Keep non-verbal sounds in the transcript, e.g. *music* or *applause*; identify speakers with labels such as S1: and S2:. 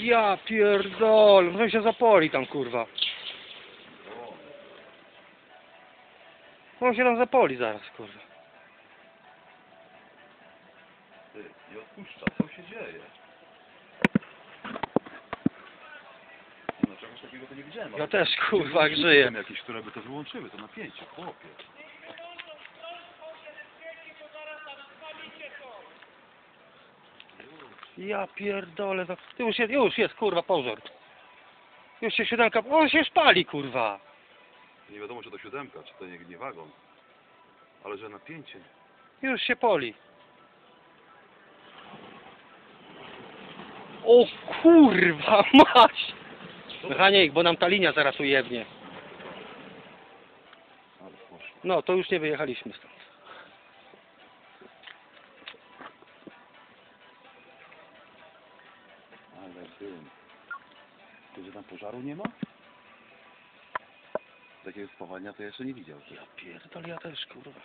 S1: Ja pierdol, no się zapoli tam kurwa. On się tam zapoli zaraz kurwa.
S2: Ty, nie odpuszcza, co się dzieje? No czegoś takiego to nie widziałem. ale
S1: Ja też kurwa jak żyję.
S2: jakieś, które by to wyłączyły, to napięcie, chłopie.
S1: Ja pierdolę, to ty już jest, już jest kurwa pożar. Już się siódemka, on się spali kurwa.
S2: Nie wiadomo, czy to siódemka, czy to nie, nie wagon. Ale że napięcie.
S1: Już się poli. O kurwa *laughs* mać! Mechanik, bo nam ta linia zaraz ujebnie.
S2: Ale poszło.
S1: No, to już nie wyjechaliśmy stąd.
S2: Ale syn. To, że tam pożaru nie ma? Takiego spawania to jeszcze nie widział.
S1: Ja pierdolę, ja też kurwa.